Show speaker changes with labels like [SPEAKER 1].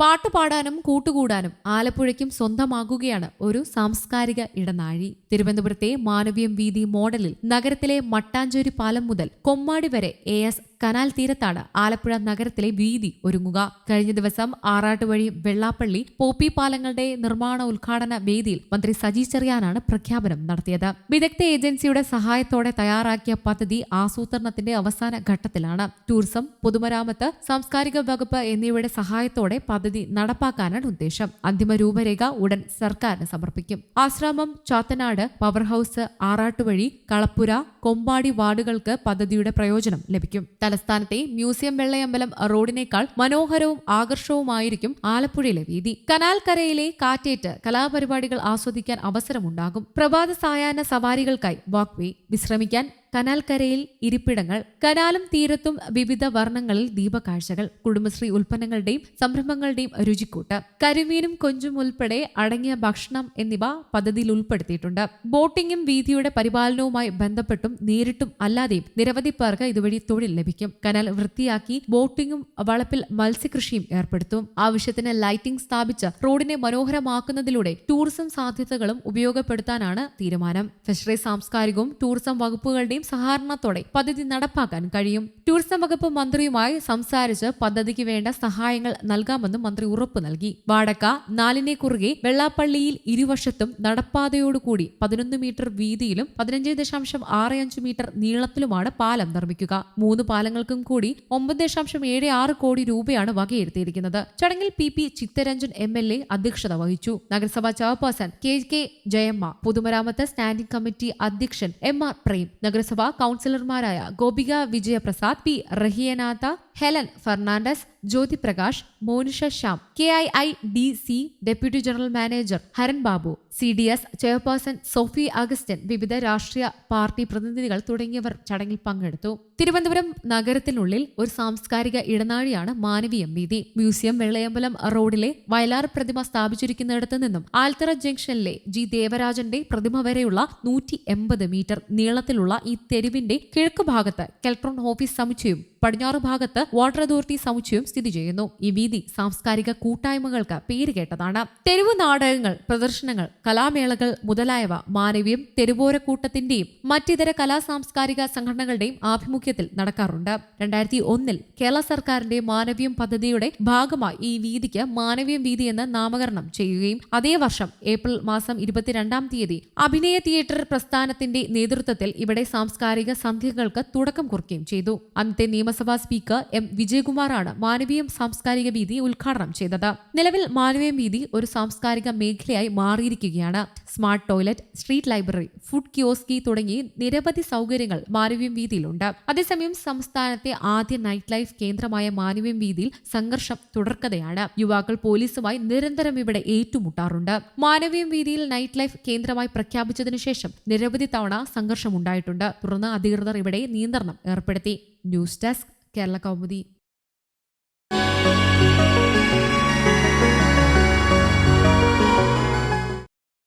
[SPEAKER 1] പാട്ടുപാടാനും കൂട്ടുകൂടാനും ആലപ്പുഴയ്ക്കും സ്വന്തമാകുകയാണ് ഒരു സാംസ്കാരിക ഇടനാഴി. തിരുവനന്തപുരത്തെ മാനവീയം വീതി മോഡലിൽ നഗരത്തിലെ മട്ടാഞ്ചേരി പാലം മുതൽ കൊമ്മാടി വരെ എ എസ് കനാൽ തീരത്താണ് ആലപ്പുഴ നഗരത്തിലെ വീതി ഒരുങ്ങുക. കഴിഞ്ഞ ദിവസം ആറാട്ടുവഴി വെള്ളാപ്പള്ളി പോപ്പി പാലങ്ങളുടെ നിർമ്മാണ ഉദ്ഘാടന വേദിയിൽ മന്ത്രി സജി ചെറിയാനാണ് പ്രഖ്യാപനം നടത്തിയത്. വിദഗ്ധ ഏജൻസിയുടെ സഹായത്തോടെ തയ്യാറാക്കിയ പദ്ധതി ആസൂത്രണത്തിന്റെ അവസാന ഘട്ടത്തിലാണ്. ടൂറിസം പൊതുമരാമത്ത് സാംസ്കാരിക വകുപ്പ് എന്നിവയുടെ സഹായത്തോടെ പദ്ധതി നടപ്പാക്കാനാണ് ഉദ്ദേശം. അന്തിമ രൂപരേഖ ഉടൻ സർക്കാരിന് സമർപ്പിക്കും. ആശ്രമം ചാത്തനാട് പവർ ഹൌസ് ആറാട്ടുവഴി കളപ്പുര കൊമ്പാടി വാർഡുകൾക്ക് പദ്ധതിയുടെ പ്രയോജനം ലഭിക്കും. തലസ്ഥാനത്തെ മ്യൂസിയം വെള്ളയമ്പലം റോഡിനേക്കാൾ മനോഹരവും ആകർഷവുമായിരിക്കും ആലപ്പുഴയിലെ വീതി. കനാൽ കരയിലെ കാറ്റേറ്റ് കലാപരിപാടികൾ ആസ്വദിക്കാൻ അവസരമുണ്ടാകും. പ്രഭാത സായാഹ്ന സവാരികൾക്കായി വാക്വേ വിശ്രമിക്കാൻ കനാൽക്കരയിൽ ഇരിപ്പിടങ്ങൾ കനാലും തീരത്തും വിവിധ വർണങ്ങളിൽ ദീപകാഴ്ചകൾ കുടുംബശ്രീ ഉൽപ്പന്നങ്ങളുടെയും സംരംഭങ്ങളുടെയും രുചിക്കൂട്ട് കരിമീനും കൊഞ്ചും ഉൾപ്പെടെ അടങ്ങിയ ഭക്ഷണം എന്നിവ പദ്ധതിയിൽ ഉൾപ്പെടുത്തിയിട്ടുണ്ട്. ബോട്ടിംഗും വീതിയുടെ പരിപാലനവുമായി ബന്ധപ്പെട്ടും നേരിട്ടും അല്ലാതെയും നിരവധി പേർക്ക് ഇതുവഴി തൊഴിൽ ലഭിക്കും. കനാൽ വൃത്തിയാക്കി ബോട്ടിംഗും വളപ്പിൽ മത്സ്യകൃഷിയും ഏർപ്പെടുത്തും. ആവശ്യത്തിന് ലൈറ്റിംഗ് സ്ഥാപിച്ച് റോഡിനെ മനോഹരമാക്കുന്നതിലൂടെ ടൂറിസം സാധ്യതകളും ഉപയോഗപ്പെടുത്താനാണ് തീരുമാനം. ഫിഷറീസ് സാംസ്കാരികവും ടൂറിസം വകുപ്പുകളുടെയും സഹകരണത്തോടെ പദ്ധതി നടപ്പാക്കാൻ കഴിയും. ടൂറിസം വകുപ്പ് മന്ത്രിയുമായി സംസാരിച്ച് പദ്ധതിക്ക് വേണ്ട സഹായങ്ങൾ നൽകാമെന്നും മന്ത്രി ഉറപ്പ് നൽകി. വാടക്ക നാലിനെ കുറുകെ വെള്ളാപ്പള്ളിയിൽ ഇരുവശത്തും നടപ്പാതയോടുകൂടി പതിനൊന്ന് മീറ്റർ വീതിയിലും പതിനഞ്ച് ദശാംശം ആറ് അഞ്ച് മീറ്റർ നീളത്തിലുമാണ് പാലം നിർമ്മിക്കുക. മൂന്ന് പാലങ്ങൾക്കും കൂടി ഒമ്പത് ദശാംശം ഏഴ് ആറ് കോടി രൂപയാണ് വകയിരുത്തിയിരിക്കുന്നത്. ചടങ്ങിൽ P P Chittaranjan M L A അധ്യക്ഷത വഹിച്ചു. നഗരസഭാ ചെയർപേഴ്സൺ കെ കെ ജയമ്മ പൊതുമരാമത്ത് സ്റ്റാൻഡിംഗ് കമ്മിറ്റി അധ്യക്ഷൻ എം ആർ പ്രേം നഗരസഭാ കൌൺസിലർമാരായ Gopika Vijayaprasad P റഹിയനാഥ Helen Fernandez Jyothiprakash Monisha Shyam K I I D C deputy general manager Haran Babu C D S chairperson Sophie Augustine വിവിധ രാഷ്ട്രീയ party പ്രതിനിധികൾ തുടങ്ങിയവർ ചടങ്ങിൽ പങ്കെടുത്തു. തിരുവനന്തപുരം നഗരത്തിനുള്ളിൽ ഒരു സാംസ്കാരിക ഇടനാഴിയാണ് മാനവീയം വീതി. മ്യൂസിയം വെള്ളയമ്പലം റോഡിലെ വയലാർ പ്രതിമ സ്ഥാപിച്ചിരിക്കുന്നിടത്ത് നിന്നും ആൽത്തറ ജംഗ്ഷനിലെ ജി ദേവരാജന്റെ പ്രതിമ വരെയുള്ള നൂറ്റി എൺപത് മീറ്റർ നീളത്തിലുള്ള ഈ തെരുവിന്റെ കിഴക്ക് ഭാഗത്ത് കെൽട്രോൺ ഓഫീസ് സമുച്ചയം പടിഞ്ഞാറ് ഭാഗത്ത് വാട്ടർ അതോറിറ്റി സമുച്ചയം സ്ഥിതി ചെയ്യുന്നു. ഈ വീതി സാംസ്കാരിക കൂട്ടായ്മകൾക്ക് പേരുകേട്ടതാണ് തെരുവു നാടകങ്ങൾ പ്രദർശനങ്ങൾ കലാമേളകൾ മുതലായവ മാനവീയം തെരുവോരക്കൂട്ടത്തിന്റെയും മറ്റിതര കലാ സാംസ്കാരിക സംഘടനകളുടെയും ആഭിമുഖ്യത്തിൽ നടക്കാറുണ്ട്. രണ്ടായിരത്തി ഒന്നിൽ കേരള സർക്കാരിന്റെ മാനവ്യം പദ്ധതിയുടെ ഭാഗമായി ഈ വീതിക്ക് മാനവ്യം വീതി എന്ന് നാമകരണം ചെയ്യുകയും അതേ വർഷം ഏപ്രിൽ മാസം ഇരുപത്തിരണ്ടാം തീയതി അഭിനയ തിയേറ്റർ പ്രസ്ഥാനത്തിന്റെ നേതൃത്വത്തിൽ ഇവിടെ സാംസ്കാരിക സന്ധ്യകൾക്ക് തുടക്കം കുറിക്കുകയും ചെയ്തു. അന്നത്തെ നിയമസഭാ സ്പീക്കർ എം വിജയകുമാറാണ് മാനവീയം സാംസ്കാരിക വീതി ഉദ്ഘാടനം ചെയ്തത്. നിലവിൽ മാനവീയം വീതി ഒരു സാംസ്കാരിക മേഖലയായി മാറിയിരിക്കുകയാണ്. Smart toilet street library food kiosk തുടങ്ങി നിരവധി സൗകര്യങ്ങൾ മാനവീയം വീതിയിലുണ്ട്. അതേസമയം സംസ്ഥാനത്തെ ആദ്യ നൈറ്റ് ലൈഫ് കേന്ദ്രമായ മാനവീയം വീതിയിൽ സംഘർഷം തുടർക്കഥയാണ്. യുവാക്കൾ പോലീസുമായി നിരന്തരം ഇവിടെ ഏറ്റുമുട്ടാറുണ്ട്. മാനവീയം വീതിയിൽ നൈറ്റ് ലൈഫ് കേന്ദ്രമായി പ്രഖ്യാപിച്ചതിനു ശേഷം നിരവധി തവണ സംഘർഷമുണ്ടായിട്ടുണ്ട്. തുടർന്ന് അധികൃതർ ഇവിടെ നിയന്ത്രണം ഏർപ്പെടുത്തി. News desk Kerala Kaumudi